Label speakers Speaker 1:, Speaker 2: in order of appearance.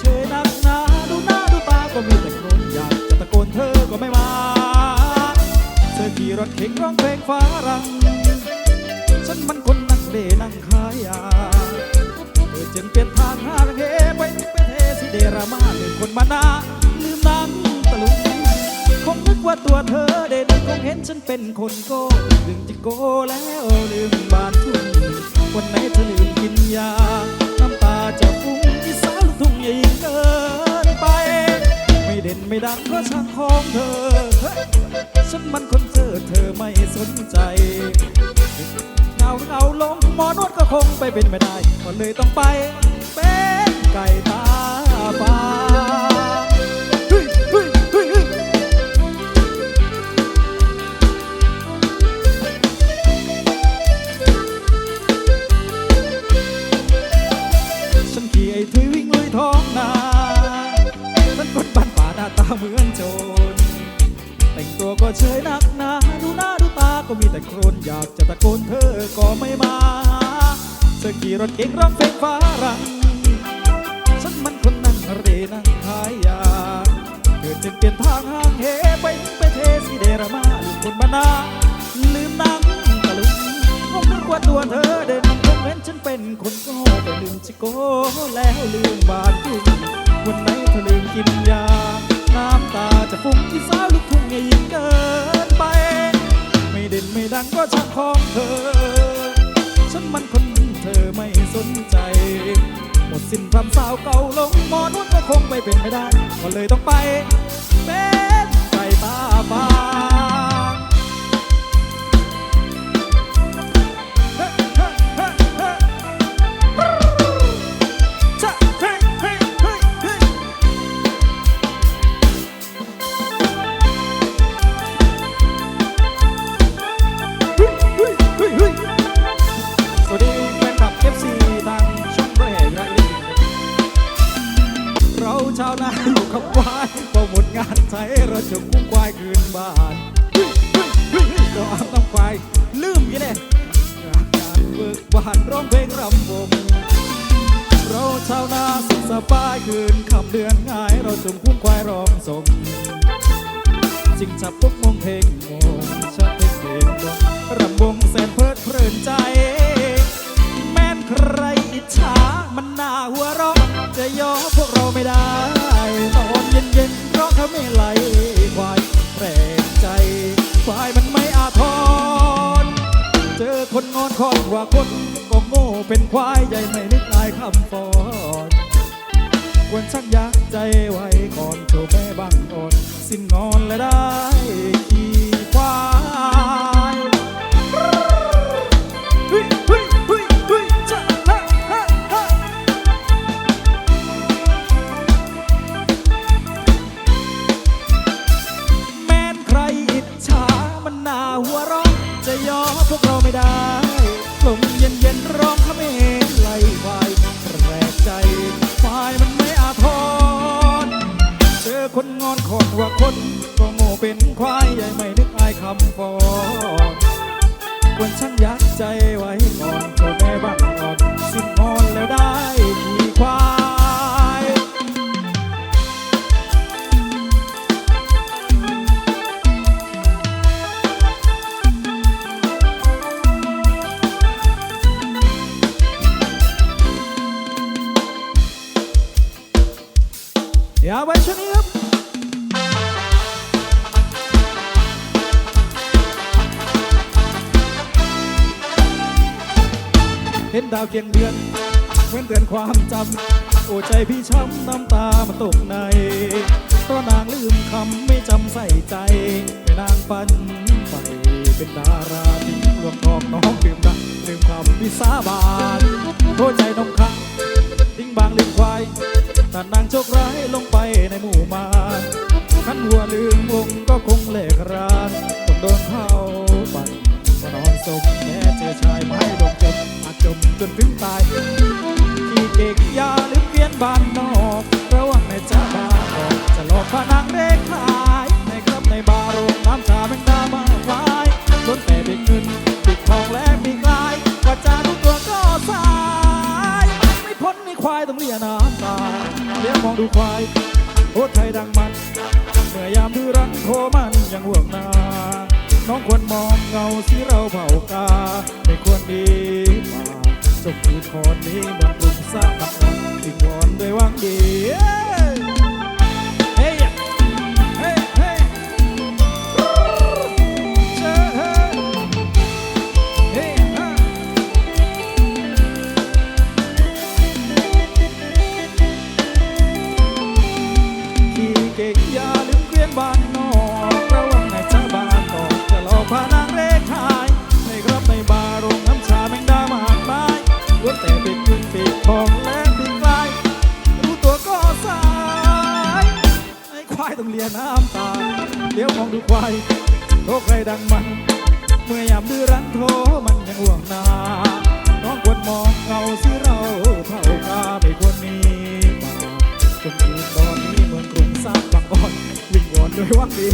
Speaker 1: เฉยนักหนาดูหน้าดูตาก็มีแต่คนอยากจะตะโกนเธอก็ไม่มาเธอขี่รถเข็งร้องเพลงฟ้ารัง ฉันมันคนนั่งเดนั่งขายยาเธอจึงเปลี่ยนทางหาเฮไปไปเทสิเดรามาเป็นคนมานาลืมนั่งตะลุงคงนึกว่าตัวเธอเด่นคงเห็นฉันเป็นคนโก้ลืมจิโก้แล้วลืมบานทุ่งวันไหน ดังก็ช่างของเธอ ฉันมันคนเจอเธอไม่สนใจเงาเงาลงหมอนวดก็คงไปเป็นไม่ได้ ก็เลยต้องไปเป็นไก่ตาฟา น แต่งตัวก็เฉยนักหนาดูหน้าดูตาก็มีแต่โครนอยากจะตะโกนเธอก็ไม่มา เธอขี่รถเก๋งร้องเพลงฟ้ารังฉันมันคนนั่งเรนั่งขายยาเธอจึงเปลี่ยนทางห่างเหไปไปเทสีเดรามาลืมคนบ้านนาลืมนั่งตะลุงคงนึกว่าตัวเธอเด่นคงเห็นฉันเป็นคนโง่แต่ลืมชิโก้แล้วลืมบา เธอ ฉันมันคนเธอไม่สนใจ หมดสิ้นความสาวเก่าลงหมอนวดก็คงไม่เป็นไม่ได้ ก็เลยต้องไป กับควายพอหมดงานไทยเราจะกุ้งควายคืนบ้านก็อาบน้ำควายลืมยี่เลยการเบิกบานร้องเพลงรำวงเราชาวนาสุขสบายคืนคำเดือนง่าย เราจงคุ้งควายร้องส่งจิงจับปุ๊บมองเพลงโมงชักเพลงเพลงงรำวงแสนเพลิดเพลินใจ แม่นใครอิจฉามันน่าหัวเราะจะยอพวกเราไม่ได้ ตอนเย็นเย็นเพราะเขาไม่ไหลควายแปลกใจควายมันไม่อาทร เจอคนงอนคอนกว่าคนก็โง่เป็นควายใหญ่ไม่นึกลายคำฟอนควรชักยักใจไว้ก่อนโชว์แม่บังอ่อน สิ้นงอนและได้ ร้องเขมรไล่ควายแปลกใจฝ่ายมันไม่อาทรเจอคนงอนขอนว่าคนก็โง่เป็นควายใหญ่ไม่นึกอายคำฟอนควรช่างยักใจไว้ก่อน อาไว้ช่วงนี้ครับเห็นดาวเคียงเดือนเว้นเตือนความจำ โอ้ใจพี่ช้ำน้ำตามันตกในเพราะนางลืมคำไม่จำใส่ใจเป็นางปันไปเป็นดาราทิ้งรวมทองน้องดื่มดังลืมคำพิสาบานโทษใจนมคังทิ้ง โชคร้ายลงไปในหมู่มารขันหัวลืมวงก็คงเละรานต้องโดนเข้าปั่นมานอนศพแม่เจอชายไม้ดงจมอาจจมจนถึงตายขี่เก่งยาหรือเปลี่ยนบ้านน องดูควายโหดใจดังมัน เมื่อยามดูรังโคมันยังห่วงนา น้องควรมองเงาสีเราเผากา ไม่ควรดีมาจบคืนคนนี้มา น้ำตาเดี๋ยวมองดูควายโทรใครดังมัน เมื่อยามดื้อรั้นโทรมันยังห่วงนาน้องควรมองเราสิเราเท่ากาไม่ควรมีมาจงคืนตอนนี้เมืองกรุงสร้างบางอ่อน วิ่งวอนด้วยวังดี